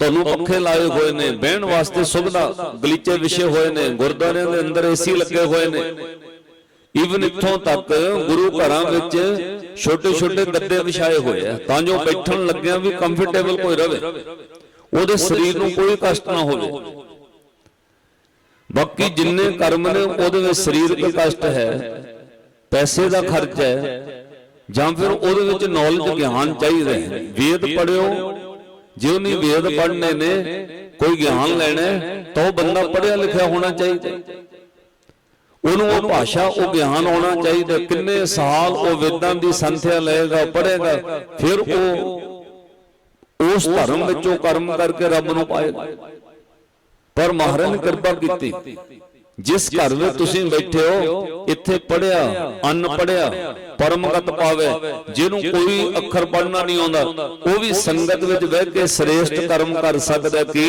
ਤੁਹਾਨੂੰ ਪੱਖੇ ਲਾਏ ਹੋਏ ਨੇ ਬਹਿਣ ਵਾਸਤੇ ਸੁਵਿਧਾ ਗਲੀਚੇ ਵਿਛੇ ਹੋਏ ਨੇ ਗੁਰਦੁਆਰਿਆਂ ਦੇ ਅੰਦਰ ਏਸੀ ਲੱਗੇ ਹੋਏ ਨੇ। ਈਵਨ ਇੱਥੋਂ ਤੱਕ ਗੁਰੂ ਘਰਾਂ ਵਿੱਚ ਛੋਟੇ ਛੋਟੇ ਗੱਦੇ ਵਿਛਾਏ ਹੋਏ ਆ ਤਾਂ ਜੋ ਬੈਠਣ ਲੱਗਿਆਂ ਵੀ ਕੰਫਰਟੇਬਲ ਕੋਈ ਰਵੇ। ਉਹਦੇ ਸਰੀਰ ਨੂੰ ਕੋਈ ਕਸ਼ਟ ਨਾ ਹੋਵੇ। ਬਾਕੀ ਜਿੰਨੇ ਕਰਮ ਨੇ ਉਹਦੇ ਵਿੱਚ ਸਰੀਰਕ ਕਸ਼ਟ ਹੈ। ਪੈਸੇ ਦਾ ਖਰਚ ਹੈ। ਜਾਂ ਫਿਰ ਉਹਦੇ ਵਿੱਚ ਨੌਲੇਜ ਗਿਆਨ ਚਾਹੀਦਾ ਹੈ। ਵੇਦ ਪੜਿਓ ਜੇ ਉਹਨੇ ਵੇਦ ਪੜ੍ਹਨੇ ਨੇ ਕੋਈ ਗਿਆਨ ਲੈਣਾ ਤਾਂ ਉਹ ਬੰਦਾ ਪੜਿਆ ਲਿਖਿਆ ਹੋਣਾ ਚਾਹੀਦਾ। ਉਹਨੂੰ ਉਹ ਭਾਸ਼ਾ ਉਹ ਗਿਆਨ ਆਉਣਾ ਚਾਹੀਦਾ ਕਿੰਨੇ ਸਾਲ ਉਹ ਵੇਦਾਂ ਦੀ ਸੰਥਿਆ ਲਏਗਾ ਪੜ੍ਹੇਗਾ ਫਿਰ ਉਹ ਉਸ ਧਰਮ ਵਿੱਚੋਂ ਕਰਮ ਕਰਕੇ ਰੱਬ ਨੂੰ ਪਾਏਗਾ। ਪਰ ਮਹਾਰਾਜ ਨੇ ਕਿਰਪਾ ਕੀਤੀ। ਜਿਸ ਘਰ ਵਿੱਚ ਤੁਸੀਂ ਬੈਠੇ ਹੋ ਇੱਥੇ ਪੜਿਆ ਅੰਨ ਪੜਿਆ ਪਰਮਗਤ ਪਾਵੇ ਜਿਹਨੂੰ ਕੋਈ ਅੱਖਰ ਪੜਨਾ ਨਹੀਂ ਆਉਂਦਾ ਉਹ ਵੀ ਸੰਗਤ ਵਿੱਚ ਬਹਿ ਕੇ ਸ੍ਰੇਸ਼ਟ ਕਰਮ ਕਰ ਸਕਦਾ ਕਿ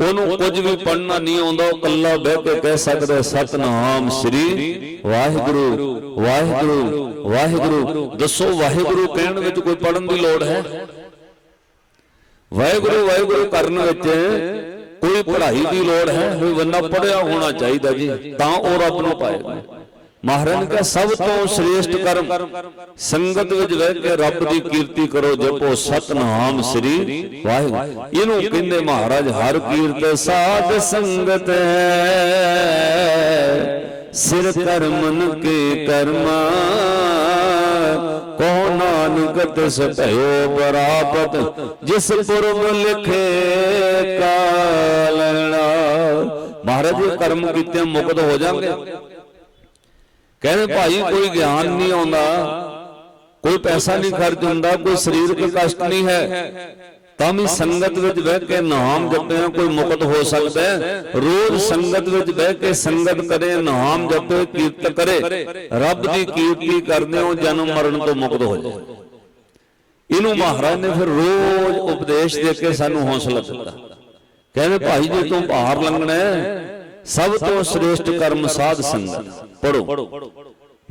ਉਹਨੂੰ ਕੁਝ ਵੀ ਪੜਨਾ ਨਹੀਂ ਆਉਂਦਾ ਉਹ ਕੱਲਾ ਬਹਿ ਕੇ ਕਹਿ ਸਕਦਾ ਸਤਨਾਮ ਸ੍ਰੀ ਵਾਹਿਗੁਰੂ ਵਾਹਿਗੁਰੂ ਵਾਹਿਗੁਰੂ ਦੱਸੋ ਵਾਹਿਗੁਰੂ ਕਹਿਣ ਵਿੱਚ ਕੋਈ ਪੜਨ ਦੀ ਲੋੜ ਹੈ? ਵਾਹਿਗੁਰੂ ਵਾਹਿਗੁਰੂ ਕਰਨ ਵਿੱਚ ਪੜ੍ਹਾਈ ਦੀ ਲੋੜ ਹੈ ਕੋਈ ਬੰਦਾ ਪੜਿਆ ਹੋਣਾ ਚਾਹੀਦਾ ਜੀ, ਤਾਂ ਉਹ ਰੱਬ ਨੂੰ ਪਾਏਗਾ। ਮਹਾਰਾਜ ਨੇ ਸਭ ਤੋਂ ਸ੍ਰੇਸ਼ਟ ਕਰਮ, ਸੰਗਤ ਵਿੱਚ ਬਹਿ ਕੇ ਰੱਬ ਦੀ ਕੀਰਤੀ ਕਰੋ, ਜਪੋ, ਸਤਨਾਮ ਸ੍ਰੀ ਵਾਹਿਗੁਰੂ। ਇਹਨੂੰ ਕਹਿੰਦੇ ਮਹਾਰਾਜ, ਹਰ ਕੀਰਤ ਸਾਧ ਸੰਗਤ ਹੈ। ਸਿਰ ਕਰਮਨ ਕੇ ਕਰਮਾ ਨਾਨਕ ਤਿਸ ਬਰਾਪਤ ਜਿਸ ਪੁਰਬ ਲਿਖੇ ਕਾਲਣਾ। ਮਹਾਰਾਜ ਜੀ, ਕਰਮ ਕੀਤੇ ਮੁਕਤ ਹੋ ਜਾਣਗੇ। ਕਹਿੰਦੇ ਭਾਈ, ਕੋਈ ਗਿਆਨ ਨਹੀਂ ਆਉਂਦਾ, ਕੋਈ ਪੈਸਾ ਨਹੀਂ ਖਰਚ ਹੁੰਦਾ, ਕੋਈ ਸਰੀਰਕ ਕਸ਼ਟ ਨਹੀਂ ਹੈ। ਤਾਂ ਵੀ ਸੰਗਤ ਵਿੱਚ ਬਹਿ ਕੇ ਨਾਮ ਜਪਿਆ, ਕੋਈ ਮੁਕਤ ਹੋ ਸਕਦਾ ਰੋਜ਼ ਸੰਗਤ ਵਿੱਚ ਬਹਿ ਕੇ ਸੰਗਤ ਕਰੇ, ਨਾਮ ਜਪੇ, ਕੀਰਤ ਕਰੇ। ਰੱਬ ਦੀ ਕੀਰਤੀ ਕਰਦੇ ਹੋ, ਜਨਮ ਮਰਨ ਤੋਂ ਮੁਕਤ ਹੋ ਜਾਏ। ਇਹਨੂੰ ਮਹਾਰਾਜ ਨੇ ਫਿਰ ਰੋਜ਼ ਉਪਦੇਸ਼ ਦੇ ਕੇ ਸਾਨੂੰ ਹੌਸਲਾ ਦਿੱਤਾ। ਕਹਿੰਦੇ ਭਾਈ ਜੀ ਤੂੰ ਬਾਹਰ ਲੰਘਣਾ ਸਭ ਤੋਂ ਸ੍ਰੇਸ਼ਟ ਕਰਮ ਸਾਧ ਸੰਗਤ। ਪੜੋ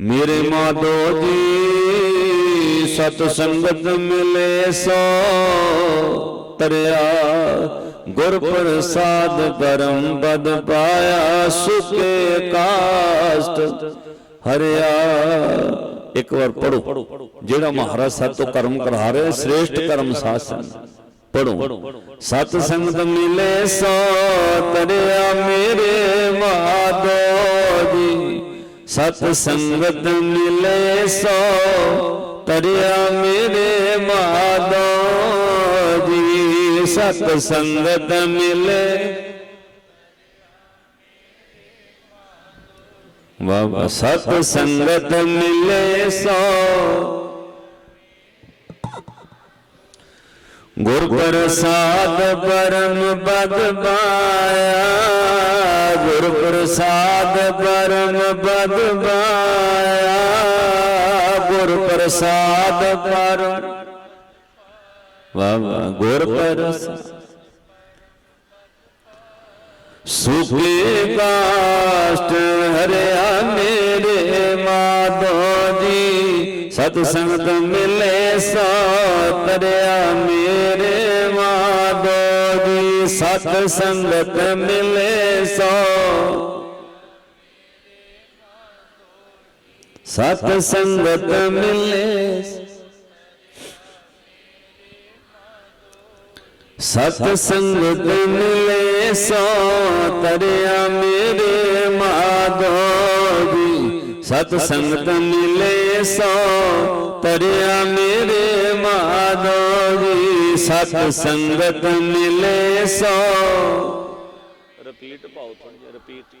ਮੇਰੇ ਮਾਧੋ ਜੀ ਸਤ ਸੰਗਤ ਮਿਲੇ ਸੋ। ਤਰਿਆ ਗੁਰ ਪ੍ਰਸਾਦ ਕਰਮ ਬਦ ਪਾਇਆ ਸੁਖੇ ਕਾਸ਼ਟ। ਹਰਿਆ ਇੱਕ ਵਾਰ ਪੜੋ ਜਿਹੜਾ ਮਹਾਰਾਜ ਸਤ ਤੋਂ ਕਰਮ ਕਰਾ ਰਿਹਾ ਸ੍ਰੇਸ਼ਟ ਕਰਮ ਸੰਗਤ। ਪੜੋ ਸਤ ਸੰਗਤ ਮਿਲੇ ਸੋ ਤਰਿਆ ਮੇਰੇ ਮਾਧੋ ਜੀ ਸਤ ਸੰਗਤ ਮਿਲੇ ਸੋ ਤਰਿਆ ਮੇਰੇ ਮਾਧੋ ਜੀ ਸਤ ਸੰਗਤ ਮਿਲੇ ਬਾਬਾ ਵਾਹ ਸਤ ਸੰਗਤ ਮਿਲੇ ਸੋ। ਗੁਰ ਪ੍ਰਸਾਦ ਪਰਮ ਬਦ ਪਾਇਆ। ਗੁਰ ਪ੍ਰਸਾਦ ਪਰਮ ਬਦ ਪਾਇਆ। ਗੁਰ ਪ੍ਰਸਾਦ ਪਰਮ। ਵਾਹ ਵਾਹ ਗੁਰ ਪ੍ਰਸਾਦ। ਸੁਖੇ ਕਾਸ਼ਟ ਹਰਿਆ ਮੇਰੇ ਮਾਧੋ ਜੀ। ਸਤ ਸੰਗਤ ਮਿਲੇ ਸੋ ਤਰਿਆ ਮੇਰੇ ਮਾਧੋ ਜੀ। ਸਤ ਸੰਗਤ ਮਿਲੇ ਸੋ। ਸਤ ਸੰਗਤ ਮਿਲੇ ਸਤ ਸੰਗਤ ਮਿਲੇ ਸੋ ਤਰਿਆ ਮੇਰੇ ਮਾਧੋ ਜੀ ਸਤ ਸੰਗਤ ਮਿਲੇ ਸੋ ਤਰਿਆ ਮੇਰੇ ਮਾਧੋ ਜੀ ਸਤ ਸੰਗਤ ਮਿਲੇ ਸੋ। ਰਿਪੀਟ ਪਾਓ ਥੋੜੀ ਜਿਹਾ ਰਿਪੀਟ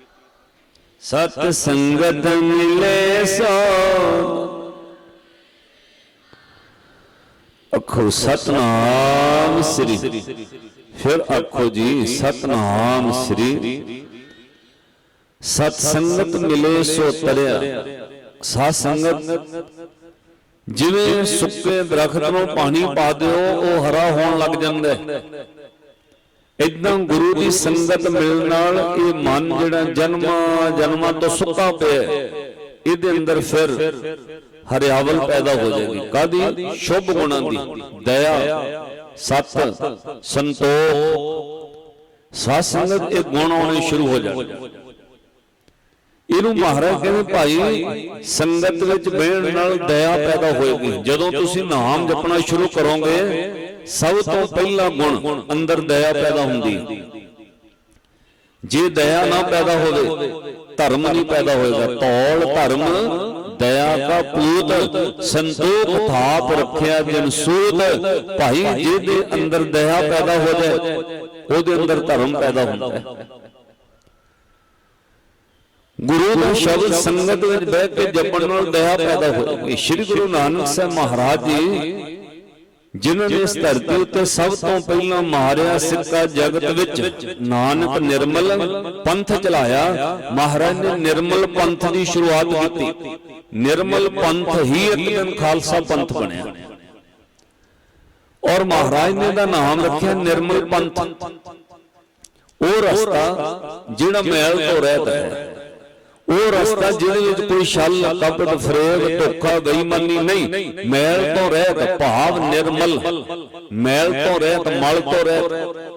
ਸਤ ਸੰਗਤ ਮਿਲੇ ਸੋ ਅੱਖੋ ਸਤਨਾਮ ਸ੍ਰੀ। ਫਿਰ ਆਖੋ ਜੀ, ਸਤਨਾਮ ਸ੍ਰੀ। ਸਤ ਸੰਗਤ ਮਿਲੇ ਸੋ ਤਰਿਆ। ਸਾਧ ਸੰਗਤ ਜਿਵੇਂ ਸੁੱਕੇ ਦਰਖਤ ਨੂੰ ਪਾਣੀ ਪਾ ਦਿਓ, ਉਹ ਹਰਾ ਹੋਣ ਲੱਗ ਜਾਂਦਾ ਹੈ। ਇਦਾਂ ਗੁਰੂ ਦੀ ਸੰਗਤ ਮਿਲਣ ਨਾਲ ਇਹ ਮਨ ਜਿਹੜਾ ਜਨਮਾਂ ਜਨਮਾਂ ਤੋਂ ਸੁੱਕਾ ਪਿਆ ਇਹਦੇ ਅੰਦਰ ਫਿਰ ਹਰਿਆਵਲ ਪੈਦਾ ਹੋ ਜਾਏਗੀ। ਕਾਦੀ ਸ਼ੁਭ ਗੁਣਾਂ ਦੀ। ਦਇਆ ਸਤ ਸੰਤੋਖ। ਸਾਧ ਸੰਗਤ ਇਹ ਗੁਣ ਆਉਣੇ ਸ਼ੁਰੂ ਹੋ ਜਾਣਗੇ। ਇਹਨੂੰ ਮਹਾਰਾਜ ਕਹਿੰਦੇ ਭਾਈ ਸੰਗਤ ਵਿੱਚ ਬਹਿਣ ਨਾਲ ਦਇਆ ਪੈਦਾ ਹੋਏਗੀ। ਜਦੋਂ ਤੁਸੀਂ ਨਾਮ ਜਪਣਾ ਸ਼ੁਰੂ ਕਰੋਗੇ ਸਭ ਤੋਂ ਪਹਿਲਾ ਗੁਣ ਅੰਦਰ ਦਇਆ ਪੈਦਾ ਹੁੰਦੀ ਜੇ ਦਇਆ ਨਾ ਪੈਦਾ ਹੋਵੇ ਧਰਮ ਨਹੀਂ ਪੈਦਾ ਹੋਏਗਾ। ਤੌਲ ਧਰਮ ਦਇਆ ਕਾ ਪੂਤ ਸੰਤੋਖ ਥਾਪ ਰੱਖਿਆ ਜਨ ਸੂਤ ਭਾਈ ਜਿਹਦੇ ਅੰਦਰ ਦਇਆ ਪੈਦਾ ਹੋ ਜਾਏ, ਉਹਦੇ ਅੰਦਰ ਧਰਮ ਪੈਦਾ ਹੁੰਦਾ ਹੈ। ਗੁਰੂ ਦਾ ਸ਼ਬਦ ਸੰਗਤ ਵਿੱਚ ਬਹਿ ਕੇ ਜਪਣ ਨਾਲ ਦਇਆ ਪੈਦਾ ਹੋਏਗੀ ਸ੍ਰੀ ਗੁਰੂ ਨਾਨਕ ਸਾਹਿਬ ਮਹਾਰਾਜ ਜੀ ਜਿਨ੍ਹਾਂ ਨੇ ਇਸ ਧਰਤੀ ਉੱਤੇ ਸਭ ਤੋਂ ਪਹਿਲਾਂ ਮਾਰਿਆ ਸਿੱਕਾ ਜਗਤ ਵਿੱਚ। ਨਾਨਕ ਨਿਰਮਲ ਪੰਥ ਚਲਾਇਆ। ਮਹਾਰਾਜ ਨੇ ਨਿਰਮਲ ਪੰਥ ਦੀ ਸ਼ੁਰੂਆਤ ਕੀਤੀ। ਨਿਰਮਲ ਪੰਥ ਹੀ ਇੱਕ ਦਿਨ ਖਾਲਸਾ ਪੰਥ ਬਣਿਆ। ਔਰ ਮਹਾਰਾਜ ਨੇ ਦਾ ਨਾਮ ਰੱਖਿਆ ਨਿਰਮਲ ਪੰਥ। ਉਹ ਰਸਤਾ ਜਿਹੜਾ ਮੈਲ ਤੋਂ ਰਹਿਤ ਹੈ। ਉਹ ਰਸਤਾ ਜਿਹਦੇ ਵਿੱਚ ਕੋਈ ਛਲ, ਕਪਟ, ਫਰੇਬ, ਧੋਖਾ, ਬੇਈਮਾਨੀ ਨਹੀਂ। ਮੈਲ ਤੋਂ ਰਹਿਤ, ਭਾਵ ਨਿਰਮਲ। ਮੈਲ ਤੋਂ ਰਹਿਤ, ਮਲ ਤੋਂ ਰਹਿਤ।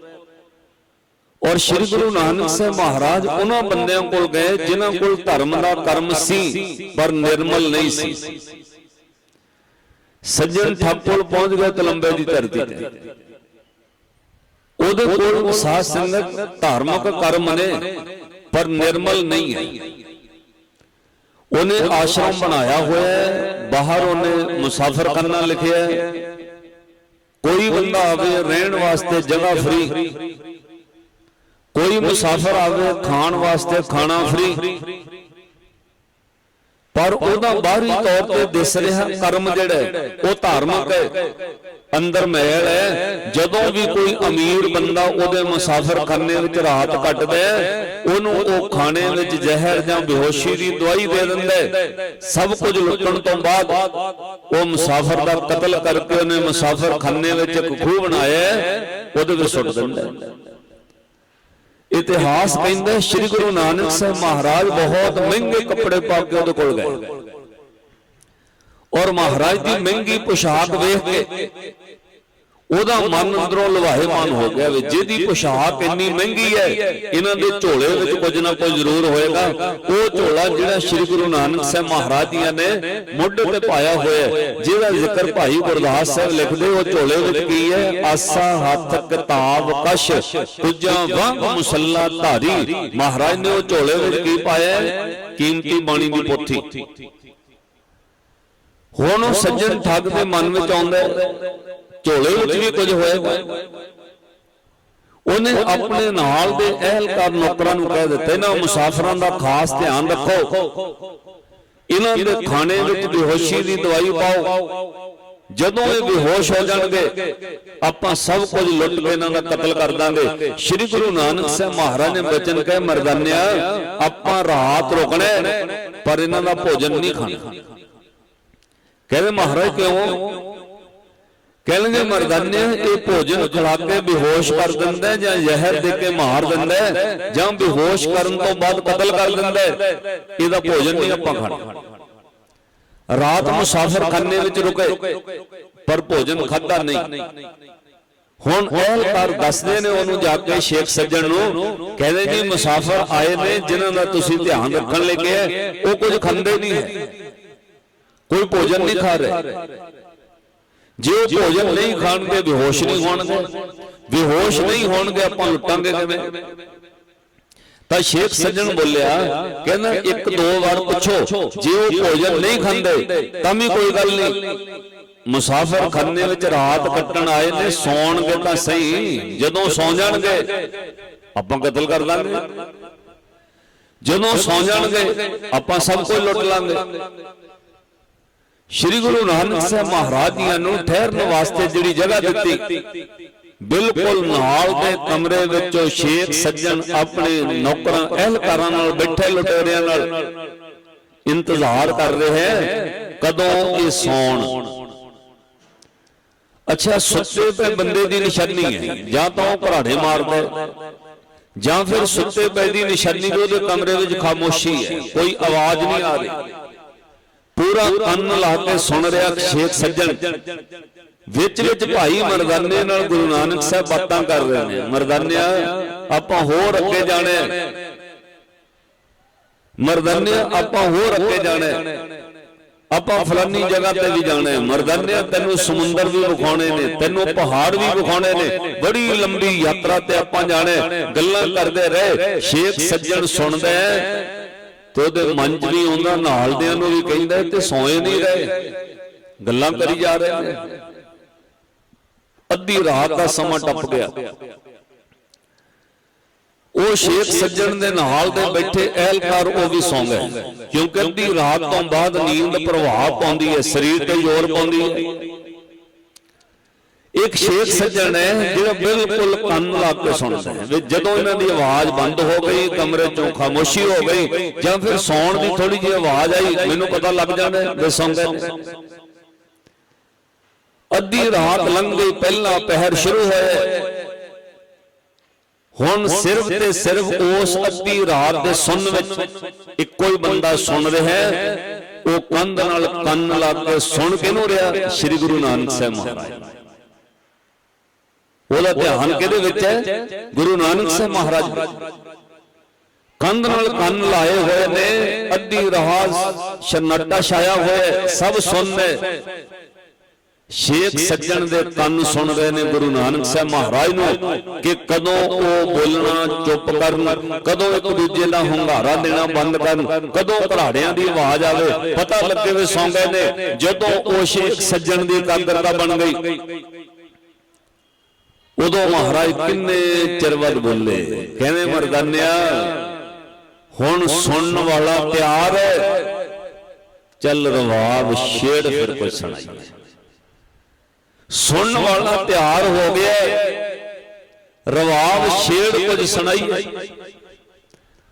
ਔਰ ਸ੍ਰੀ ਗੁਰੂ ਨਾਨਕ ਸਾਹਿਬ ਮਹਾਰਾਜ ਉਹਨਾਂ ਬੰਦਿਆਂ ਕੋਲ ਗਏ ਜਿਨ੍ਹਾਂ ਕੋਲ ਧਰਮ ਦਾ ਕਰਮ ਸੀ, ਪਰ ਨਿਰਮਲ ਨਹੀਂ ਸੀ। ਸੱਜਣ ਠੱਪੋਲ ਪਹੁੰਚ ਗਿਆ ਤਲੰਬੇ ਦੀ ਧਰਤੀ ਤੇ। ਉਹਦੇ ਕੋਲ ਸਾਧ ਸੰਗਤ ਧਾਰਮਿਕ ਕਰਮ ਨੇ, ਪਰ ਨਿਰਮਲ ਨਹੀਂ ਹੈ। ਉਹਨੇ ਆਸ਼ਰਮ ਬਣਾਇਆ ਹੋਇਆ ਹੈ। ਬਾਹਰ ਉਹਨੇ ਮੁਸਾਫਰਖਾਨਾ ਲਿਖਿਆ ਹੈ। ਕੋਈ ਬੰਦਾ ਆਵੇ ਰਹਿਣ ਵਾਸਤੇ ਜਗ੍ਹਾ ਫ੍ਰੀ ਕੋਈ ਮੁਸਾਫਰ ਆਵੇ ਖਾਣ ਵਾਸਤੇ ਖਾਣਾ ਫ੍ਰੀ ਪਰ ਉਹਦਾ ਬਾਹਰੀ ਤੌਰ ਤੇ ਦਿਸ ਰਿਹਾ ਕਰਮ ਜਿਹੜਾ ਉਹ ਧਾਰਮਿਕ ਹੈ। ਅੰਦਰ ਮੈਲ ਹੈ। ਜਦੋਂ ਵੀ ਕੋਈ ਅਮੀਰ ਬੰਦਾ ਉਹਦੇ ਮੁਸਾਫਰਖਾਨੇ ਵਿੱਚ ਰਾਤ ਕੱਟਦਾ ਉਹਨੂੰ ਉਹ ਖਾਣੇ ਵਿੱਚ ਜ਼ਹਿਰ ਜਾਂ ਬੇਹੋਸ਼ੀ ਦੀ ਦਵਾਈ ਦੇ ਦਿੰਦਾ ਸਭ ਕੁਝ ਲੁੱਟਣ ਤੋਂ ਬਾਅਦ ਉਹ ਮੁਸਾਫਰ ਦਾ ਕਤਲ ਕਰਕੇ ਉਹਨੇ ਮੁਸਾਫਰਖਾਨੇ ਵਿੱਚ ਇੱਕ ਖੂਹ ਬਣਾਇਆ ਉਹਦੇ ਵਿੱਚ ਸੁੱਟ ਦਿੰਦਾ ਇਤਿਹਾਸ ਕਹਿੰਦਾ ਸ੍ਰੀ ਗੁਰੂ ਨਾਨਕ ਸਾਹਿਬ ਮਹਾਰਾਜ ਬਹੁਤ ਮਹਿੰਗੇ ਕੱਪੜੇ ਪਾ ਕੇ ਉਹਦੇ ਕੋਲ ਗਏ। ਔਰ ਮਹਾਰਾਜ ਦੀ ਮਹਿੰਗੀ ਪੋਸ਼ਾਕ ਵੇਖ ਕੇ ਉਹਦਾ ਮਨ ਅੰਦਰੋਂ ਲਵਾਹੇਮਾਨ ਹੋ ਗਿਆ ਵੀ ਜਿਹਦੀ ਪੋਸ਼ਾਕ ਇੰਨੀ ਮਹਿੰਗੀ ਹੈ ਇਹਨਾਂ ਦੇ ਝੋਲੇ ਵਿੱਚ ਕੁਝ ਨਾ ਕੁਝ ਜ਼ਰੂਰ ਹੋਏਗਾ। ਉਹ ਝੋਲਾ ਜਿਹੜਾ ਸ੍ਰੀ ਗੁਰੂ ਨਾਨਕ ਸਾਹਿਬ ਮਹਾਰਾਜ ਜੀਆਂ ਨੇ ਮੁੱਢ ਤੇ ਪਾਇਆ ਹੋਇਆ ਜਿਹਦਾ ਜ਼ਿਕਰ ਭਾਈ ਗੁਰਦਾਸ ਸਾਹਿਬ ਲਿਖਦੇ ਉਹ ਝੋਲੇ ਵਿੱਚ ਕੀ ਹੈ? ਆਸਾ ਹੱਥ ਕਿਤਾਬ ਕਸ਼ ਤੁਜਾਂ ਵਾਂਗ ਮੁਸੱਲਾ ਧਾਰੀ। ਮਹਾਰਾਜ ਨੇ ਉਹ ਝੋਲੇ ਵਿੱਚ ਕੀ ਪਾਇਆ ਕੀਮਤੀ ਬਾਣੀ ਦੀ ਪੋਥੀ। ਹੁਣ ਉਹ ਸੱਜਣ ਠੱਗ ਦੇ ਮਨ ਵਿੱਚ ਆਉਂਦਾ ਝੋਲੇ ਵਿੱਚ ਵੀ ਕੁਝ ਹੋਏਗਾ ਉਹਨੇ ਆਪਣੇ ਨਾਲ ਦੇ ਅਹਿਲਕਾਰ ਨੌਕਰਾਂ ਨੂੰ ਕਹਿ ਦਿੱਤਾ ਇਹਨਾਂ ਮੁਸਾਫਰਾਂ ਦਾ ਖਾਸ ਧਿਆਨ ਰੱਖੋ। ਇਹਨਾਂ ਦੇ ਖਾਣੇ ਵਿੱਚ ਬੇਹੋਸ਼ੀ ਦੀ ਦਵਾਈ ਪਾਓ। ਜਦੋਂ ਇਹ ਬੇਹੋਸ਼ ਹੋ ਜਾਣਗੇ ਆਪਾਂ ਸਭ ਕੁਝ ਲੁੱਟ ਕੇ ਇਹਨਾਂ ਦਾ ਕਤਲ ਕਰ ਦਾਂਗੇ। ਸ੍ਰੀ ਗੁਰੂ ਨਾਨਕ ਸਾਹਿਬ ਮਹਾਰਾਜ ਨੇ ਬਚਨ ਕਹੇ ਮਰਦਾਨਿਆ ਆਪਾਂ ਰਾਤ ਰੁਕਣਾ ਪਰ ਇਹਨਾਂ ਦਾ ਭੋਜਨ ਨਹੀਂ ਖਾਣਾ। ਕਹਿੰਦੇ ਮਹਾਰਾਜ ਕਿਉਂ? ਕਹਿੰਦੇ ਮਰਦਾਨੇ ਇਹ ਭੋਜਨ ਖਿਲਾ ਕੇ ਬੇਹੋਸ਼ ਕਰ ਦਿੰਦਾ ਜਾਂ ਜ਼ਹਿਰ ਦੇ ਕੇ ਮਾਰ ਦਿੰਦਾ ਜਾਂ ਬੇਹੋਸ਼ ਕਰਨ ਤੋਂ ਬਾਅਦ ਕਤਲ ਕਰ ਦਿੰਦਾ। ਇਹਦਾ ਭੋਜਨ ਨਹੀਂ ਆਪਾਂ ਖਾਣਾ। ਰਾਤ ਮੁਸਾਫਰਖਾਨੇ ਵਿੱਚ ਰੁਕੇ ਪਰ ਭੋਜਨ ਖਾਦਾ ਨਹੀਂ। ਹੁਣ ਅਹਿਲਕਾਰ ਦੱਸਦੇ ਨੇ ਉਹਨੂੰ ਜਾ ਕੇ ਸ਼ੇਖ ਸੱਜਣ ਨੂੰ ਕਹਿੰਦੇ ਜੀ ਮੁਸਾਫਰ ਆਏ ਨੇ ਜਿਨ੍ਹਾਂ ਦਾ ਤੁਸੀਂ ਧਿਆਨ ਰੱਖਣ ਲਈ ਕਿਹਾ ਉਹ ਕੁਝ ਖਾਂਦੇ ਨਹੀਂ। ਹੈ ਕੋਈ ਭੋਜਨ ਨਹੀਂ ਖਾ ਰਹੇ। ਜੇ ਉਹ ਭੋਜਨ ਨਹੀਂ ਖਾਣਗੇ, ਬੇਹੋਸ਼ ਨਹੀਂ ਹੋਣਗੇ। ਬੇਹੋਸ਼ ਨਹੀਂ ਹੋਣਗੇ, ਆਪਾਂ ਲੁੱਟਾਂਗੇ ਕਿਵੇਂ? ਤਾਂ ਸ਼ੇਖ ਸੱਜਣ ਬੋਲਿਆ, ਕਹਿੰਦਾ, ਇੱਕ ਦੋ ਵਾਰ ਪੁੱਛੋ, ਜੇ ਉਹ ਭੋਜਨ ਨਹੀਂ ਖਾਂਦੇ, ਤਾਂ ਵੀ ਕੋਈ ਗੱਲ ਨਹੀਂ। ਮੁਸਾਫਰ ਖੰਨੇ ਵਿੱਚ ਰਾਤ ਕੱਟਣ ਆਏ ਨੇ, ਸੌਣਗੇ ਤਾਂ ਸਹੀ, ਜਦੋਂ ਸੌ ਜਾਣਗੇ, ਆਪਾਂ ਕਤਲ ਕਰ ਲਾਂਗੇ। ਜਦੋਂ ਸੌ ਜਾਣਗੇ, ਆਪਾਂ ਸਭ ਕੁਝ ਲੁੱਟ ਲਾਂਗੇ। ਸ਼੍ਰੀ ਗੁਰੂ ਨਾਨਕ ਸਾਹਿਬ ਮਹਾਰਾਜ ਜੀਆਂ ਨੂੰ ਠਹਿਰਨ ਵਾਸਤੇ ਜਿਹੜੀ ਜਗ੍ਹਾ ਦਿੱਤੀ, ਬਿਲਕੁਲ ਨਾਲ ਦੇ ਕਮਰੇ ਵਿੱਚੋਂ ਸ਼ੇਖ ਸੱਜਣ ਆਪਣੇ ਨੌਕਰਾਂ, ਅਹਿਲਕਾਰਾਂ ਨਾਲ ਬੈਠੇ ਲੁਟੇਰਿਆਂ ਨਾਲ ਇੰਤਜ਼ਾਰ ਕਰ ਰਹੇ ਹੈ ਕਦੋਂ ਇਹ ਸੌਣ। ਅੱਛਾ, ਸੁੱਤੇ ਪਏ ਬੰਦੇ ਦੀ ਨਿਸ਼ਾਨੀ ਹੈ, ਜਾਂ ਤਾਂ ਉਹ ਘਰਾੜੇ ਮਾਰਦਾ ਜਾਂ ਫਿਰ ਸੁੱਤੇ ਪਏ ਦੀ ਨਿਸ਼ਾਨੀ ਕਿ ਉਹਦੇ ਕਮਰੇ ਵਿੱਚ ਖਾਮੋਸ਼ੀ ਹੈ, ਕੋਈ ਆਵਾਜ਼ ਨਹੀਂ ਆ ਰਹੀ। ਪੂਰਾ ਕੰਨ ਲਾ ਕੇ ਸੁਣ ਰਿਹਾ ਸ਼ੇਖ ਸੱਜਣ। ਵਿੱਚ ਵਿੱਚ ਭਾਈ ਮਰਦਾਨੇ ਨਾਲ ਗੁਰੂ ਨਾਨਕ ਸਾਹਿਬ ਬਾਤਾਂ ਕਰ ਰਹੇ ਨੇ। ਮਰਦਾਨਿਆ ਆਪਾਂ ਹੋਰ ਅੱਗੇ ਜਾਣਾ। ਮਰਦਾਨਿਆ ਆਪਾਂ ਹੋਰ ਅੱਗੇ ਜਾਣਾ। ਆਪਾਂ ਫਲਾਨੀ ਜਗ੍ਹਾ ਤੇ ਵੀ ਜਾਣਾ ਹੈ। ਮਰਦਾਨਿਆ ਤੈਨੂੰ ਸਮੁੰਦਰ ਵੀ ਵਿਖਾਉਣੇ ਨੇ। ਤੈਨੂੰ ਪਹਾੜ ਵੀ ਵਿਖਾਉਣੇ ਨੇ। ਬੜੀ ਲੰਬੀ ਯਾਤਰਾ ਤੇ ਆਪਾਂ ਜਾਣਾ। ਗੱਲਾਂ ਕਰਦੇ ਰਹੇ। ਸ਼ੇਖ ਸੱਜਣ ਸੁਣਦਾ ਹੈ। ਤੇ ਉਹਦੇ ਮਨ 'ਚ ਵੀ ਆਉਂਦਾ ਨਾਲ ਦਿਆਂ ਨੂੰ ਵੀ ਕਹਿੰਦਾ ਤੇ ਸੌਏ ਨਹੀਂ ਰਹੇ। ਗੱਲਾਂ ਕਰੀ ਜਾ ਰਹੇ ਨੇ। ਅੱਧੀ ਰਾਤ ਦਾ ਸਮਾਂ ਟੱਪ ਗਿਆ। ਉਹ ਸ਼ੇਖ ਸੱਜਣ ਦੇ ਨਾਲ ਦੇ ਬੈਠੇ ਅਹਿਲਕਾਰ ਉਹ ਵੀ ਸੌਂ ਗਏ। ਕਿਉਂਕਿ ਅੱਧੀ ਰਾਤ ਤੋਂ ਬਾਅਦ ਨੀਂਦ ਪ੍ਰਭਾਵ ਪਾਉਂਦੀ ਹੈ ਸਰੀਰ ਤੇ ਜ਼ੋਰ ਪਾਉਂਦੀ ਹੈ। ਇੱਕ ਸ਼ੇਖ ਸੱਜਣ ਹੈ ਜਿਹੜਾ ਬਿਲਕੁਲ ਕੰਨ ਲਾ ਕੇ ਸੁਣਦਾ ਹੈ ਵੀ ਜਦੋਂ ਇਹਨਾਂ ਦੀ ਆਵਾਜ਼ ਬੰਦ ਹੋ ਗਈ, ਕਮਰੇ ਚੋਂ ਖਾਮੋਸ਼ੀ ਹੋ ਗਈ, ਜਾਂ ਫਿਰ ਸੌਣ ਦੀ ਥੋੜੀ ਜਿਹੀ ਆਵਾਜ਼ ਆਈ, ਮੈਨੂੰ ਪਤਾ ਲੱਗ ਜਾਂਦਾ ਵੀ ਸੌਂ ਗਏ ਅੱਧੀ ਰਾਤ ਲੰਘ ਗਈ, ਪਹਿਲਾ ਪਹਿਰ ਸ਼ੁਰੂ ਹੋਇਆ ਹੁਣ ਸਿਰਫ ਤੇ ਸਿਰਫ ਉਸ ਅੱਧੀ ਰਾਤ ਦੇ ਸੁਣ ਵਿੱਚ ਇੱਕੋ ਹੀ ਬੰਦਾ ਸੁਣ ਰਿਹਾ ਹੈ। ਉਹ ਕੰਧ ਨਾਲ ਕੰਨ ਲਾ ਕੇ ਸੁਣ ਕਿਹਨੂੰ ਰਿਹਾ? ਸ੍ਰੀ ਗੁਰੂ ਨਾਨਕ ਸਾਹਿਬ ਮਹਾਰਾਜ। ਉਹਦਾ ਧਿਆਨ ਕਿਹਦੇ ਵਿੱਚ ਹੈ? ਗੁਰੂ ਨਾਨਕ ਸਾਹਿਬ ਮਹਾਰਾਜ। ਕੰਧ ਨਾਲ ਕੰਨ ਲਾਏ ਹੋਏ ਨੇ ਅੱਧੀ ਰਾਤ ਸ਼ਨਾਟਾ ਛਾਇਆ ਹੋਇਆ ਸਭ ਸੁਣਨੇ ਸ਼ੇਖ ਸੱਜਣ ਦੇ ਕੰਨ ਸੁਣ ਰਹੇ ਨੇ ਗੁਰੂ ਨਾਨਕ ਸਾਹਿਬ ਮਹਾਰਾਜ ਨੂੰ ਕਿ ਕਦੋਂ ਉਹ ਬੋਲਣਾ ਚੁੱਪ ਕਰਨ ਕਦੋਂ ਇੱਕ ਦੂਜੇ ਦਾ ਹੁੰਗਾਰਾ ਦੇਣਾ ਬੰਦ ਕਰਨ ਕਦੋਂ ਘਰਾੜਿਆਂ ਦੀ ਆਵਾਜ਼ ਆਵੇ ਪਤਾ ਲੱਗੇ ਵੀ ਸੌਂ ਗਏ ਨੇ ਜਦੋਂ ਉਹ ਸ਼ੇਖ ਸੱਜਣ ਦੀ ਇਕਾਗਰਤਾ ਬਣ ਗਈ। ਉਦੋਂ ਮਹਾਰਾਜ ਕਿੰਨੇ ਚਿਰ ਬੋਲੇ? ਕਹਿੰਦੇ ਮਰਦਾਨਿਆ ਹੁਣ ਸੁਣਨ ਵਾਲਾ ਪਿਆਰ ਹੈ। ਚੱਲ ਰਵਾਬ ਛੇੜ ਫਿਰ ਕੋਈ ਸੁਣਾਈਏ ਸੁਣਨ ਵਾਲਾ ਤਿਆਰ ਹੋ ਗਿਆ। ਰਵਾਬ ਛੇੜ ਕੁਝ ਸੁਣਾਈ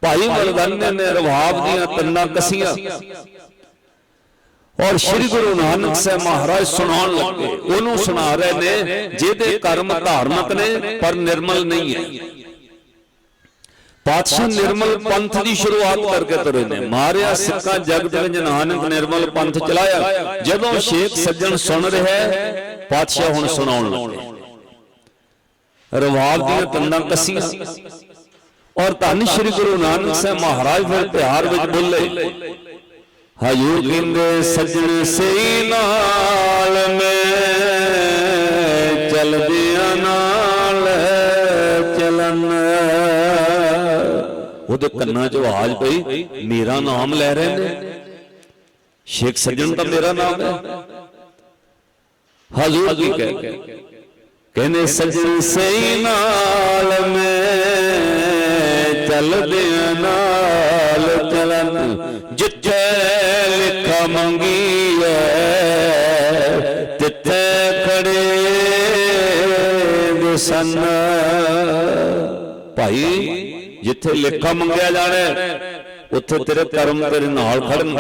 ਭਾਈ ਮਰਦਾਨੇ ਨੇ ਰਵਾਬ ਦੀਆਂ ਤੰਨਾਂ ਕਸੀਆਂ। ਔਰ ਸ੍ਰੀ ਗੁਰੂ ਨਾਨਕ ਸਾਹਿਬ ਮਹਾਰਾਜ ਸੁਣਾਉਣ ਲੱਗੇ। ਉਹਨੂੰ ਸੁਣਾ ਰਹੇ ਨੇ ਜਿਹਦੇ ਕਰਮ ਧਾਰਮਿਕ ਨੇ ਪਰ ਨਿਰਮਲ ਨਹੀਂ ਹੈ। ਪਾਤਸ਼ਾਹ ਨਿਰਮਲ ਪੰਥ ਦੀ ਸ਼ੁਰੂਆਤ ਕਰਕੇ ਤੁਰੇ ਨੇ। ਮਾਰਿਆ ਸਿੱਕਾ ਜਗਤ ਵਿੱਚ ਨਾਨਕ ਨਿਰਮਲ ਪੰਥ ਚਲਾਇਆ। ਜਦੋਂ ਸ਼ੇਖ ਸੱਜਣ ਸੁਣ ਰਿਹਾ ਪਾਤਸ਼ਾਹ ਹੁਣ ਸੁਣਾਉਣ ਲੱਗੇ। ਰਵਾਬ ਦੀਆਂ ਤੰਦਾਂ ਕੱਸੀਆਂ। ਔਰ ਧੰਨ ਸ਼੍ਰੀ ਗੁਰੂ ਨਾਨਕ ਸਾਹਿਬ ਮਹਾਰਾਜ ਫਿਰ ਪਿਆਰ ਵਿੱਚ ਬੋਲੇ। ਹਜੂਰ ਕਹਿੰਦੇ ਸੱਜਣ ਸਹੀ ਨਾਲ ਮੈਂ ਚਲਦਿਆਂ ਨਾਲ ਚਲਨ ਉਹਦੇ ਕੰਨਾਂ 'ਚ ਆਵਾਜ਼ ਪਈ ਮੇਰਾ ਨਾਮ ਲੈ ਰਹੇ ਨੇ? ਸ਼ੇਖ ਸੱਜਣ ਤਾਂ ਮੇਰਾ ਨਾਮ ਹੈ। ਹਜ਼ੂਰ ਕੀ ਕਹਿ ਕਹਿੰਦੇ? ਸੱਜਣ ਸਹੀ ਨਾਲ ਮੈਂ ਚੱਲਦਿਆਂ ਨਾਲ ਚਲਨ ਜਿੱਥੇ ਦਸਨ ਭਾਈ ਜਿੱਥੇ ਲੇਖਾ ਮੰਗਿਆ ਜਾਣਾ ਹੈ, ਉੱਥੇ ਤੇਰੇ ਕਰਮ ਤੇਰੇ ਨਾਲ ਖੜਨ।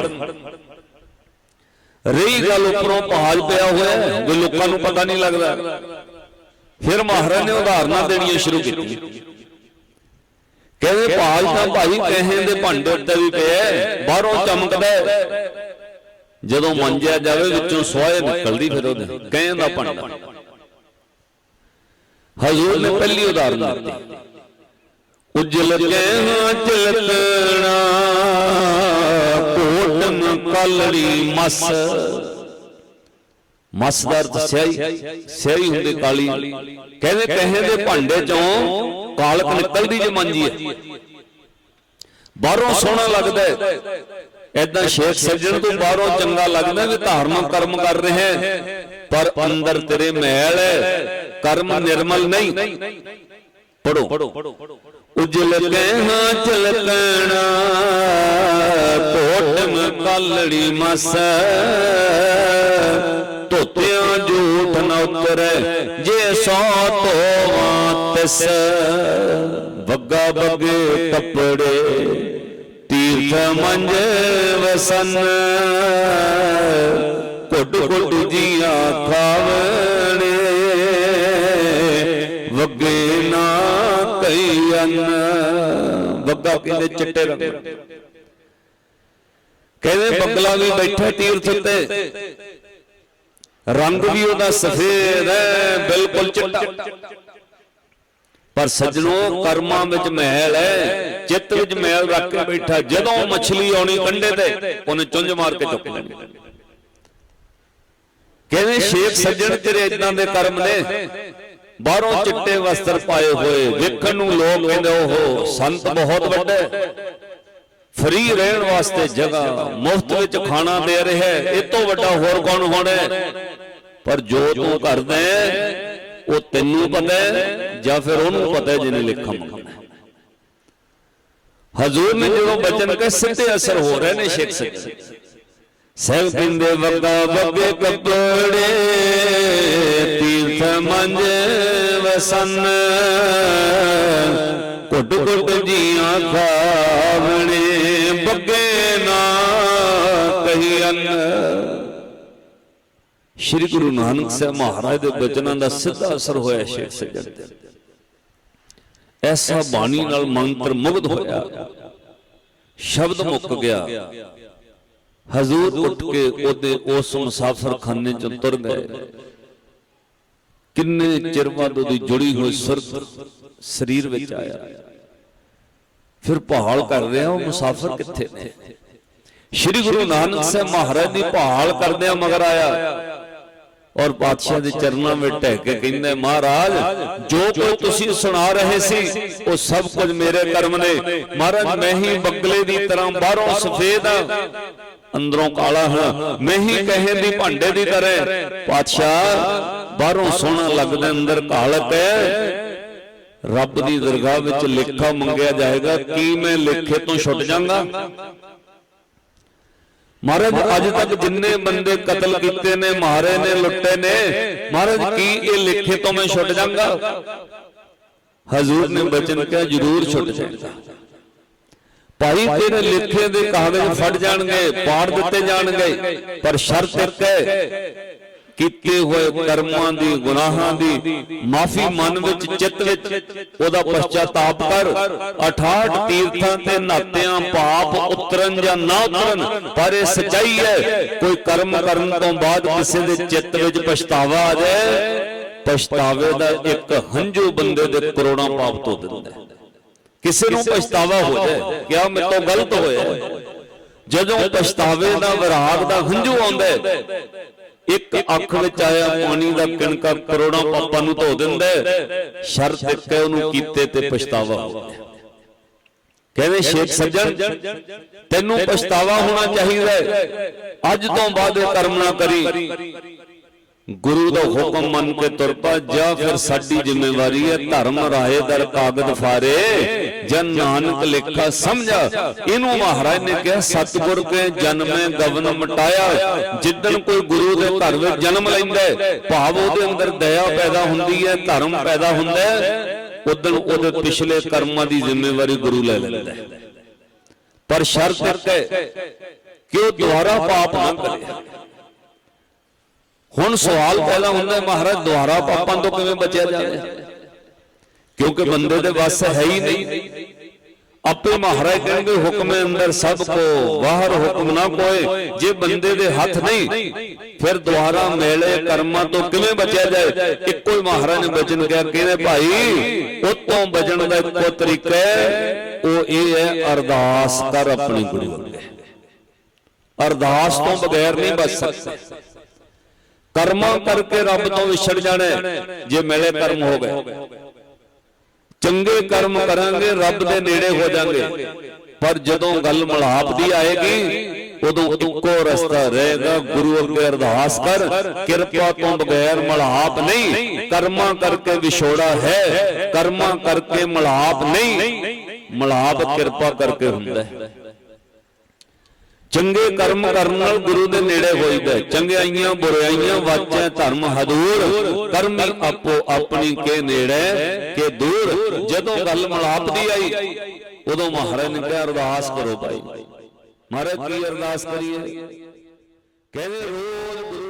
ਰਹੀ ਗੱਲ ਉੱਪਰੋਂ ਪਹਾੜ ਪਿਆ ਹੋਇਆ ਹੈ, ਲੋਕਾਂ ਨੂੰ ਪਤਾ ਨਹੀਂ ਲੱਗਦਾ। ਫਿਰ ਮਹਾਰਾਜ ਨੇ ਉਦਾਹਰਨਾਂ ਦੇਣੀਆਂ ਸ਼ੁਰੂ ਕੀਤੀਆਂ। ਕਹਿੰਦੇ ਪਹਾੜ ਤਾਂ ਭਾਈ ਕਹੇ ਦੇ ਭਾਂਡੇ ਉੱਤੇ ਵੀ ਪਿਆ ਬਾਹਰੋਂ ਚਮਕਦਾ ਜਦੋਂ ਮੰਜਿਆ ਜਾਵੇ ਵਿੱਚੋਂ ਸੋਹੇ ਨਿਕਲਦੀ ਫਿਰ ਉਹਦੇ ਕਹੇ ਦਾ ਭਾਂਡਾ। ਹਜ਼ੂਰ ਨੇ ਪਹਿਲੀ ਉਦਾਹਰਨ ਦਿੱਤੀ। ਉਜਲ ਕਹਿਣਾ ਚਲਤਣਾ ਕੋਟਨ ਕਲੜੀ ਮਸ। ਮਸ ਦਾ ਅਰਥ ਸਿਆਹੀ ਸਿਆਹੀ ਹੁੰਦੀ ਕਾਲੀ। ਕਹਿੰਦੇ ਕਹੇ ਦੇ ਭਾਂਡੇ ਚੋਂ ਕਾਲਕ ਨਿਕਲਦੀ ਜੇ ਮੰਜੀ ਹੈ। ਬਾਹਰੋਂ ਸੋਹਣਾ ਲੱਗਦਾ ਹੈ। ਐਦਾਂ ਸ਼ੇਖ ਸੱਜਣ ਤੋਂ ਬਾਹਰੋਂ ਚੰਗਾ ਲੱਗਦਾ ਵੀ ਧਾਰਮਿਕ ਕਰਮ ਕਰ ਰਹੇ ਹੈ। ਪਰ ਅੰਦਰ ਤੇਰੇ ਮੈਲ ਹੈ। ਕਰਮ ਨਿਰਮਲ ਨਹੀਂ। ਪੜੋ ਉਜਲ ਕਹਿਣਾ ਚਲਕਣਾ ਕੋਟਮ ਕਾਲੜੀ ਮਸ। ਧੋਤਿਆਂ ਝੂਠ ਨ ਉਤਰੈ। ਜੇ ਸੋ ਤੋਵਾਂ ਤਿਸ। ਬੱਗਾ ਬੱਗੇ ਕੱਪੜੇ ਤੀਰਥ ਮੰਜ ਵਸਨ। ਕੁੱਟ ਕੁੱਟ ਜੀਆਂ ਖਾਵਣੇ। ਵੱਗੇ ਨਾ ਕਈ ਅੰਨ। ਬੱਗਾ ਕਹਿੰਦੇ ਚਿੱਟੇ ਰੰਗ। ਕਹਿੰਦੇ ਬੱਗਲਾ ਵੀ ਬੈਠਾ ਤੀਰਥ ਉੱਤੇ ਰੰਗ ਵੀ ਉਹਦਾ ਸਫੇਦ ਹੈ, ਬਿਲਕੁਲ ਚਿੱਟਾ। ਪਰ ਸੱਜਣੋ ਕਰਮਾਂ ਵਿੱਚ ਮਹਿਲ ਹੈ। ਚਿੱਤ ਵਿੱਚ ਮਹਿਲ ਰੱਖ ਕੇ ਬੈਠਾ। ਜਦੋਂ ਮੱਛਲੀ ਆਉਣੀ ਕੰਡੇ ਤੇ ਉਹਨੇ ਚੁੰਝ ਮਾਰ ਕੇ ਚੁੱਕ ਲੈਣੀ ਕਹਿੰਦੇ ਸ਼ੇਖ ਸੱਜਣ ਤੇਰੇ ਇਦਾਂ ਦੇ ਕਰਮ ਨੇ। ਬਾਹਰੋਂ ਚਿੱਟੇ ਵਸਤਰ ਪਾਏ ਹੋਏ। ਵੇਖਣ ਨੂੰ ਲੋਕ ਕਹਿੰਦੇ ਓਹੋ ਸੰਤ ਬਹੁਤ ਵੱਡਾ ਫਰੀ ਰਹਿਣ ਵਾਸਤੇ ਜਗ੍ਹਾ ਮੁਫਤ ਵਿੱਚ ਖਾਣਾ ਦੇ ਰਿਹਾ ਇਹ ਤੋਂ ਵੱਡਾ ਹੋਰ ਕੌਣ ਹੋਣਾ? ਪਰ ਜੋ ਤੂੰ ਕਰਦਾ ਉਹ ਤੈਨੂੰ ਪਤਾ ਹੈ ਜਾਂ ਫਿਰ ਉਹਨੂੰ ਪਤਾ ਹੈ ਜਿਹਨੇ ਲਿਖਾ ਮੰਗਣਾ। ਹਜ਼ੂਰ ਨੇ ਜਦੋਂ ਬਚਨ ਕੇ ਸਿੱਧੇ ਅਸਰ ਹੋ ਰਹੇ ਨੇ ਸ਼ੇਖ ਸੱਜਣ ਸਹਿਬ ਪਿੰਦੇ ਵਗਾ ਬੱਗੇ ਕੱਪੜੇ ਤੀਰਥ ਮੰਜ ਵਸਨ ਕੁੱਟ ਕੁੱਟ ਜੀਆਂ ਖਾਵਣੇ ਬੱਗੇ ਸ਼੍ਰੀ ਗੁਰੂ ਨਾਨਕ ਸਾਹਿਬ ਮਹਾਰਾਜ ਦੇ ਬਚਨਾਂ ਦਾ ਸਿੱਧਾ ਅਸਰ ਹੋਇਆ ਸ਼ੇਖ ਸੱਜਣ ਤੇ। ਐਸਾ ਬਾਣੀ ਨਾਲ ਮੰਤਰ ਮੁਗਧ ਹੋਇਆ। ਸ਼ਬਦ ਮੁੱਕ ਗਿਆ। ਹਜ਼ੂਰ ਉੱਠ ਕੇ ਉਹਦੇ ਉਸ ਮੁਸਾਫਰਖਾਨੇ ਚ ਤੁਰ ਗਏ। ਕਿੰਨੇ ਚਿਰ ਬਾਅਦ ਉਹਦੀ ਜੁੜੀ ਹੋਈ ਸੁਰਤ ਸਰੀਰ ਵਿੱਚ ਆਇਆ। ਫਿਰ ਭਾਲ ਕਰ ਰਿਹਾ ਉਹ ਮੁਸਾਫਰ ਕਿੱਥੇ ਨੇ? ਸ਼੍ਰੀ ਗੁਰੂ ਨਾਨਕ ਸਾਹਿਬ ਮਹਾਰਾਜ ਦੀ ਭਾਲ ਕਰਦਿਆਂ ਮਗਰ ਆਇਆ। ਔਰ ਪਾਤਸ਼ਾਹ ਦੇ ਚਰਨਾਂ ਵਿੱਚ ਢਹਿ ਕੇ ਕਹਿੰਦਾ, ਮਹਾਰਾਜ, ਜੋ ਕੁਝ ਤੁਸੀਂ ਸੁਣਾ ਰਹੇ ਸੀ, ਉਹ ਸਭ ਕੁਝ ਮੇਰੇ ਕਰਮ ਨੇ। ਮਹਾਰਾਜ, ਮੈਂ ਹੀ ਬਗਲੇ ਦੀ ਤਰ੍ਹਾਂ ਬਾਹਰੋਂ ਸਫੇਦ ਆ ਅੰਦਰੋਂ ਕਾਲਾ ਹਾਂ। ਮੈਂ ਹੀ ਕਹੇ ਦੀ ਭਾਂਡੇ ਦੀ ਤਰ੍ਹਾਂ ਪਾਤਸ਼ਾਹ ਬਾਹਰੋਂ ਸੋਹਣਾ ਲੱਗਦਾ, ਅੰਦਰ ਕਾਲਕ ਹੈ। ਰੱਬ ਦੀ ਦਰਗਾਹ ਵਿੱਚ ਲੇਖਾ ਮੰਗਿਆ ਜਾਏਗਾ। ਕੀ ਮੈਂ ਲੇਖੇ ਤੋਂ ਛੁੱਟ ਜਾਵਾਂਗਾ ਮਹਾਰਾਜ ਅੱਜ ਤੱਕ ਜਿੰਨੇ ਬੰਦੇ ਕਤਲ ਕੀਤੇ ਨੇ ਮਾਰੇ ਨੇ ਲੁੱਟੇ ਨੇ ਮਹਾਰਾਜ ਕੀ ਇਹ ਲੇਖੇ ਤੋਂ ਮੈਂ ਛੁੱਟ ਜਾਵਾਂਗਾ ਹਜ਼ੂਰ ਨੇ ਬਚਨ ਕਿਹਾ ਜਰੂਰ ਛੁੱਟ ਜਾਏਗਾ ਭਾਈ ਤੇਰੇ ਲੇਖੇ ਦੇ ਕਾਗਜ਼ ਫਟ ਜਾਣਗੇ ਪਾੜ ਦਿੱਤੇ ਜਾਣਗੇ ਪਰ ਸ਼ਰਤ ਇੱਕ ਹੈ। ਕੀਤੇ ਹੋਏ ਕਰਮਾਂ ਦੀ ਗੁਨਾਹਾਂ ਦੀ ਮਾਫੀ ਮਨ ਵਿੱਚ ਚਿੱਤ ਵਿੱਚ ਉਹਦਾ ਪਛਤਾਤਾਪ ਕਰ। 68 ਤੀਰਥਾਂ ਤੇ ਨਾਤਿਆਂ ਪਾਪ ਉਤਰਨ ਜਾਂ ਨਾ ਉਤਰਨ ਪਰ ਇਹ ਸਚਾਈ ਹੈ। ਕੋਈ ਕਰਮ ਕਰਨ ਤੋਂ ਬਾਅਦ ਕਿਸੇ ਦੇ ਚਿੱਤ ਵਿੱਚ ਪਛਤਾਵਾ ਆ ਜਾਏ। ਪਛਤਾਵੇ ਦਾ ਇੱਕ ਹੰਝੂ ਬੰਦੇ ਦੇ ਕਰੋੜਾਂ ਪਾਪ ਧੋ ਦਿੰਦਾ ਹੈ। ਕਿਸੇ ਨੂੰ ਪਛਤਾਵਾ ਹੋ ਜਾਏ। ਕਿ ਆ ਮੇਰੇ ਤੋਂ ਗਲਤ ਹੋਇਆ? ਜਦੋਂ ਪਛਤਾਵੇ ਦਾ ਵਿਰਾਗ ਦਾ ਹੰਝੂ ਆਉਂਦਾ ਹੈ ਇੱਕ ਅੱਖ ਵਿੱਚ ਆਇਆ ਪਾਣੀ ਦਾ ਕਿਣਕਾ ਕਰੋੜਾਂ ਪਾਪਾਂ ਨੂੰ ਧੋ ਦਿੰਦਾ ਹੈ। ਸ਼ਰਤ ਇੱਕ ਹੈ ਉਹਨੂੰ ਕੀਤੇ ਤੇ ਪਛਤਾਵਾ। ਹੋ ਕਹਿੰਦੇ ਸ਼ੇਖ ਸੱਜਣ, ਤੈਨੂੰ ਪਛਤਾਵਾ ਹੋਣਾ ਚਾਹੀਦਾ ਅੱਜ ਤੋਂ ਬਾਅਦ ਇਹ ਕਰਮ ਨਾ ਕਰੀ। ਗੁਰੂ ਦਾ ਹੁਕਮ ਮੰਨ ਕੇ ਤੁਰ ਪਾ ਜਾਂ ਫਿਰ ਸਾਡੀ ਜ਼ਿੰਮੇਵਾਰੀ ਹੈ ਧਰਮ ਰਾਏ ਦਰ ਕਾਗਦ ਫਾਰੇ ਜਨ ਨਾਨਕ ਲੇਖਾ ਸਮਝਾ। ਇਹਨੂੰ ਮਹਾਰਾਜ ਨੇ ਕਿਹਾ ਸਤਿਗੁਰ ਕੇ ਜਨਮੇ ਗਵਨ ਮਟਾਇਆ। ਜਿੱਦਨ ਕੋਈ ਗੁਰੂ ਦੇ ਘਰ ਵਿੱਚ ਜਨਮ ਲੈਂਦਾ ਭਾਵ ਉਹਦੇ ਅੰਦਰ ਦਇਆ ਪੈਦਾ ਹੁੰਦੀ ਹੈ ਧਰਮ ਪੈਦਾ ਹੁੰਦਾ ਹੈ ਉਦੋਂ ਉਹਦੇ ਪਿਛਲੇ ਕਰਮਾਂ ਦੀ ਜ਼ਿੰਮੇਵਾਰੀ ਗੁਰੂ ਲੈ ਲੈਂਦਾ ਹੈ। ਪਰ ਸ਼ਰਤ ਇੱਕ ਹੈ ਕਿ ਉਹ ਦੁਬਾਰਾ ਪਾਪ ਨਾ ਕਰੇ। ਹੁਣ ਸਵਾਲ ਪਹਿਲਾਂ ਹੁੰਦਾ ਮਹਾਰਾਜ, ਦੁਆਰਾ ਪਾਪਾਂ ਤੋਂ ਕਿਵੇਂ ਬਚਿਆ ਜਾਵੇ? ਕਿਉਂਕਿ ਬੰਦੇ ਦੇ ਵੱਸ ਹੈ ਹੀ ਨਹੀਂ। ਆਪੇ ਮਹਾਰਾਜ ਕਹਿੰਦੇ, ਹੁਕਮੇ ਅੰਦਰ ਸਭ ਕੋ, ਬਾਹਰ ਹੁਕਮ ਨਾ ਕੋਏ। ਜੇ ਬੰਦੇ ਦੇ ਹੱਥ ਨਹੀਂ, ਫਿਰ ਦੁਆਰਾ ਮੇਲੇ ਕਰਮਾਂ ਤੋਂ ਕਿਵੇਂ ਬਚਿਆ ਜਾਏ? ਇੱਕੋ ਹੀ ਮਹਾਰਾਜ ਨੇ ਬਚਨ ਕਿਹਾ ਕਹਿੰਦੇ ਭਾਈ? ਉਤੋਂ ਬਚਣ ਦਾ ਇੱਕੋ ਤਰੀਕਾ ਹੈ। ਉਹ ਇਹ ਹੈ, ਅਰਦਾਸ ਕਰ ਆਪਣੀ ਗੁਰੂ ਅੱਗੇ ਅਰਦਾਸ ਤੋਂ ਬਗੈਰ ਨਹੀਂ ਬਚ ਸਕਦਾ। ਕਰਮਾਂ ਕਰਕੇ ਰੱਬ ਤੋਂ ਵਿਛੜ ਜਾਣਾ ਜੇ ਮਿਲੇ ਕਰਮ ਹੋ ਗਏ। ਚੰਗੇ ਕਰਮ ਕਰਾਂਗੇ, ਰੱਬ ਦੇ ਨੇੜੇ ਹੋ ਜਾਾਂਗੇ। ਪਰ ਜਦੋਂ ਗੱਲ ਮਲਾਪ ਦੀ ਆਏਗੀ, ਉਦੋਂ ਇੱਕੋ ਰਸਤਾ ਰਹੇਗਾ। ਗੁਰੂ ਅੱਗੇ ਅਰਦਾਸ ਕਰ, ਕਿਰਪਾ ਤੋਂ ਬਗੈਰ ਮਲਾਪ ਨਹੀਂ। ਕਰਮਾਂ ਕਰਕੇ ਵਿਛੋੜਾ ਹੈ, ਕਰਮਾਂ ਕਰਕੇ ਮਲਾਪ ਨਹੀਂ। ਮਲਾਪ ਕਿਰਪਾ ਕਰਕੇ ਹੁੰਦਾ ਹੈ। ਚੰਗੇ ਕਰਮ ਕਰਨ ਨਾਲ ਗੁਰੂ ਦੇ ਨੇੜੇ ਹੋਈਦਾ ਚੰਗਿਆਈਆਂ, ਬੁਰਾਈਆਂ ਵਾਚੈ ਧਰਮ ਹਦੂਰ। ਕਰਮੀ ਆਪੋ ਆਪਣੀ ਕੇ ਨੇੜੇ ਕੇ ਦੂਰ। ਜਦੋਂ ਗੱਲ ਮਲਾਪ ਦੀ ਆਈ, ਉਦੋਂ ਮਹਾਰਾਜ ਨੇ ਕਿਹਾ, ਅਰਦਾਸ ਕਰੋ ਭਾਈ। ਮਹਾਰਾਜ ਕੀ ਅਰਦਾਸ ਕਰੀਏ? ਕਹਿੰਦੇ, ਰੋਜ਼